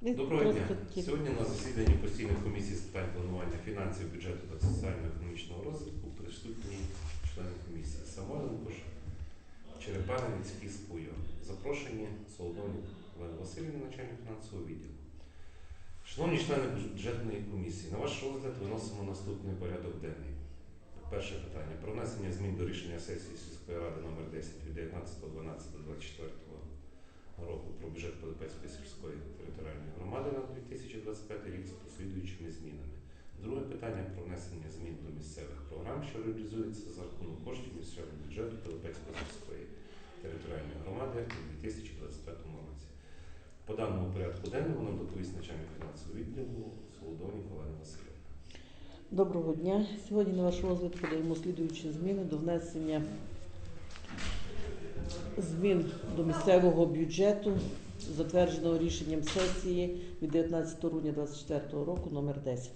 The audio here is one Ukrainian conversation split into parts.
Доброго дня. Сьогодні на засіданні постійної комісії з питань планування фінансів, бюджету та соціально-економічного розвитку присутні члени комісії Самойленко, Черепанинський Спуйо. Запрошені Солодовник Олена Васильівна, начальник фінансового відділу. Шановні члени бюджетної комісії, на ваш розгляд виносимо наступний порядок денний. Перше питання про внесення змін до рішення сесії сільської ради номер 10 від 19.12.24 року про бюджет Пилипецької сільської територіальної громади на 2025 рік з послідуючими змінами. Друге питання про внесення змін до місцевих програм, що реалізуються за рахунок коштів місцевого бюджету Пилипецької сільської територіальної громади у 2025 році. По даному порядку денному нам доповість начальник фінансового відділу Солодовник Олена Васильівна. Доброго дня. Сьогодні на ваш розгляд подаємо слідуючі зміни до внесення змін до місцевого бюджету, затвердженого рішенням сесії від 19 грудня 2024 року номер 10.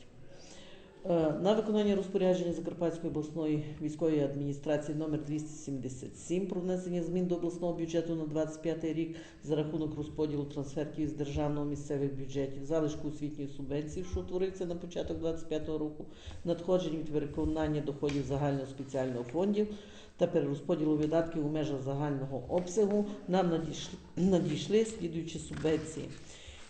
Е, На виконання розпорядження Закарпатської обласної військової адміністрації номер 277 про внесення змін до обласного бюджету на 25 рік за рахунок розподілу трансфертів з державного місцевих бюджетів, залишку освітньої субвенції, що утворився на початок 25 року, надходжень від виконання доходів загального спеціального фондів та перерозподілу видатків у межах загального обсягу нам надійшли, надійшли слідуючі субвенції.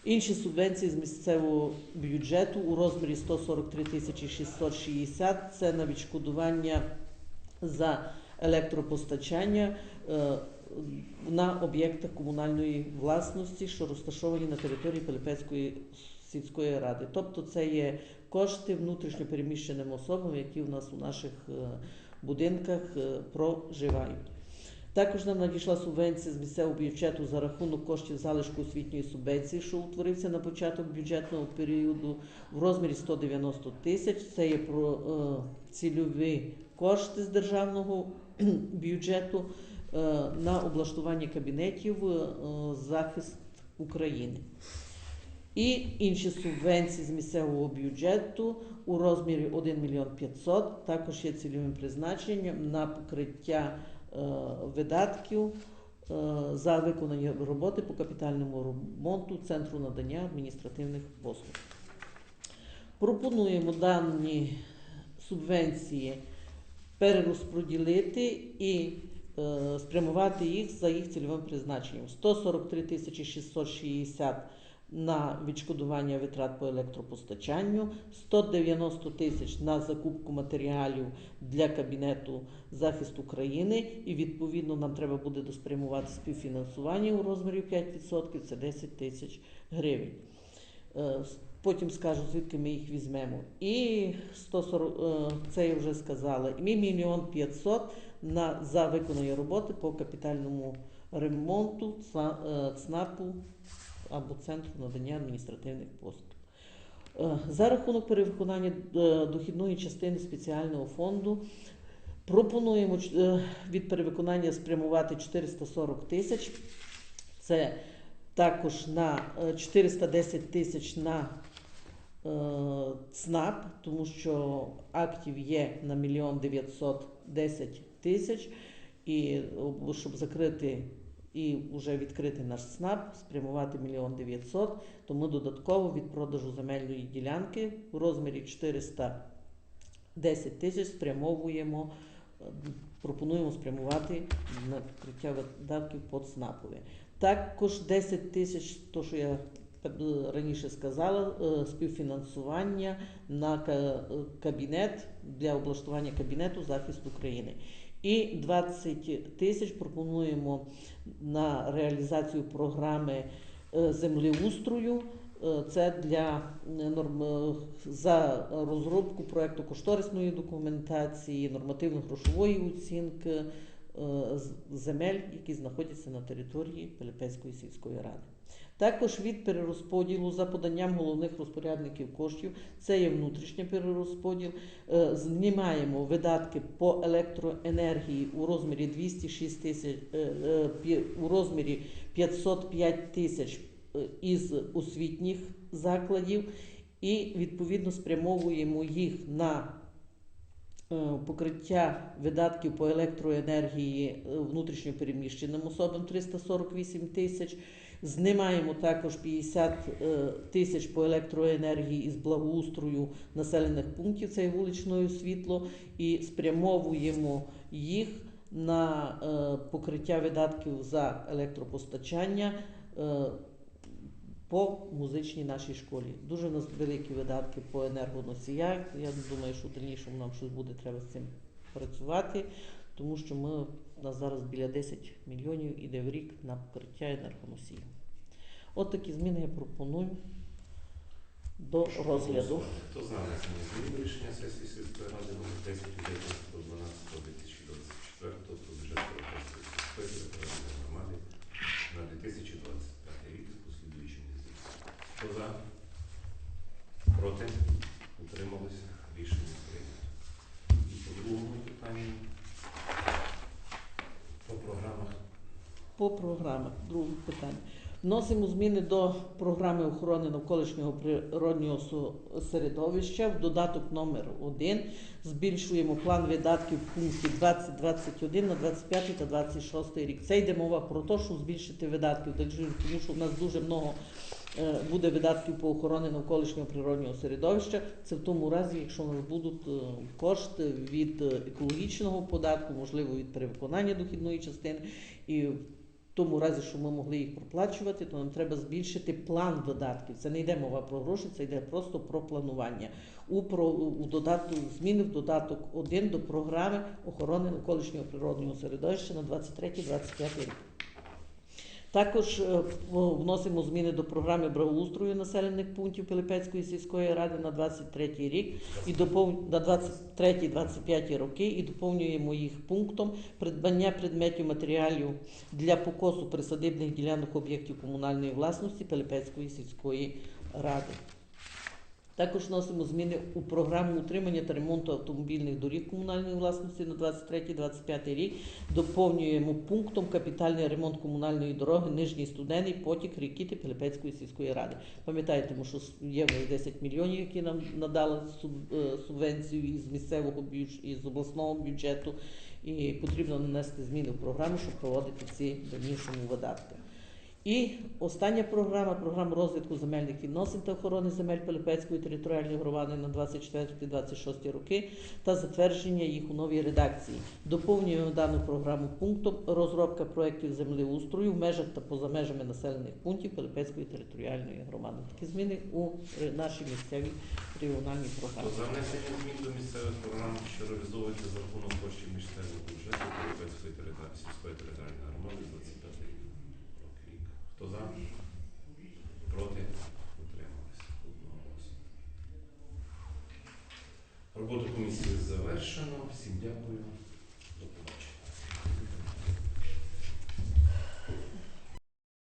Інші субвенції з місцевого бюджету у розмірі 143 тисячі 660 – це на відшкодування за електропостачання е, на об'єктах комунальної власності, що розташовані на території Пилипецької сільської ради. Тобто це є кошти внутрішньо переміщеним особам, які в нас у наших е, будинках е, проживають. Також нам надійшла субвенція з місцевого бюджету за рахунок коштів залишку освітньої субвенції, що утворився на початок бюджетного періоду в розмірі 190 тисяч. Це є про е, цільові кошти з державного бюджету е, на облаштування кабінетів е, захист України. І інші субвенції з місцевого бюджету у розмірі 1 мільйон 500 також є цільовим призначенням на покриття видатків е, за виконані роботи по капітальному ремонту Центру надання адміністративних послуг. Пропонуємо дані субвенції перерозподілити і е, спрямувати їх за їх цільовим призначенням. 143 тисячі 660 на відшкодування витрат по електропостачанню, 190 тисяч на закупку матеріалів для кабінету захист України, і відповідно нам треба буде доспрямувати співфінансування у розмірі 5%, це 10 тисяч гривень. Е, Потім скажу, звідки ми їх візьмемо. І 140, е, це я вже сказала. І мільйон 500 на за виконані роботи по капітальному ремонту е, ЦНАПу або Центру надання адміністративних послуг. Е, За рахунок перевиконання е, дохідної частини спеціального фонду пропонуємо е, від перевиконання спрямувати 440 тисяч. Це також на е, 410 тисяч на ЦНАП, тому що актів є на мільйон 910 тисяч. І щоб закрити і вже відкрити наш ЦНАП, спрямувати мільйон 900, то ми додатково від продажу земельної ділянки в розмірі 410 тисяч спрямовуємо, пропонуємо спрямувати на покриття видатків по ЦНАПові. Також 10 тисяч, то що я раніше сказала, е, співфінансування на кабінет для облаштування кабінету захист України. І 20 тисяч пропонуємо на реалізацію програми е, землеустрою. Е, Це для е, норм за розробку проекту кошторисної документації, нормативно-грошової оцінки земель, які знаходяться на території Пилипецької сільської ради. Також від перерозподілу за поданням головних розпорядників коштів, це є внутрішній перерозподіл. Е, Знімаємо видатки по електроенергії у розмірі 206 тисяч е, е, у розмірі 505 тисяч із освітніх закладів, і відповідно спрямовуємо їх на покриття видатків по електроенергії е, внутрішньо переміщеним особам 348 тисяч. Знімаємо також 50 е, тисяч по електроенергії із благоустрою населених пунктів, це вуличне світло, і спрямовуємо їх на е, покриття видатків за електропостачання е, по музичній нашій школі. Дуже у нас великі видатки по енергоносіях. Я думаю, що в дальнішому нам щось буде треба з цим працювати, тому що ми у нас зараз біля 10 мільйонів іде в рік на покриття енергоносіїв. От такі зміни я пропоную до розгляду. Хто за внесення змін до рішення сесії ради 10 від 19 до 12 2024 про бюджет Європейської сільської територіальної громади на 2025 рік з послідуючими змінами. Хто за? Проти? Утрималися? Рішення прийнято. І по другому питанню по програмах По програмах, друге питання. Вносимо зміни до програми охорони навколишнього природнього середовища в додаток номер 1 Збільшуємо план видатків в пункті 2021 на 25 та 26 рік. Це йде мова про те, щоб збільшити видатки, тому що в нас дуже много е, буде видатків по охороні навколишнього природнього середовища. Це в тому разі, якщо у нас будуть е, кошти від е, екологічного податку, можливо, від перевиконання дохідної частини. І тому разі, що ми могли їх проплачувати, то нам треба збільшити план додатків. Це не йде мова про гроші, це йде просто про планування. У, про, у додатку зміни в додаток 1 до програми охорони навколишнього природного середовища на 23-25 рік. Також е, вносимо зміни до програми благоустрою населених пунктів Пилипецької сільської ради на 23 рік і допов... на 23-25 роки і доповнюємо їх пунктом придбання предметів матеріалів для покосу присадибних ділянок об'єктів комунальної власності Пилипецької сільської ради. Також вносимо зміни у програму утримання та ремонту автомобільних доріг комунальної власності на 23-25 рік. Доповнюємо пунктом капітальний ремонт комунальної дороги Нижній Студений потік Рікіти Пилипецької сільської ради. Пам'ятаєте, що є в 10 мільйонів, які нам надали е, субвенцію із місцевого бюджету, із обласного бюджету, і потрібно нанести зміни в програму, щоб проводити ці дальнішому видатки. І остання програма програма розвитку земельних відносин та охорони земель Пилипецької територіальної громади на 24-26 роки та затвердження їх у новій редакції. Доповнюємо дану програму пунктом розробка проєктів землеустрою в межах та поза межами населених пунктів Пилипецької територіальної громади. Такі зміни у нашій місцевій регіональній програмі. за внесення змін до місцевих програм, що реалізовуються за рахунок коштів місцевого бюджету сільської територіальної громади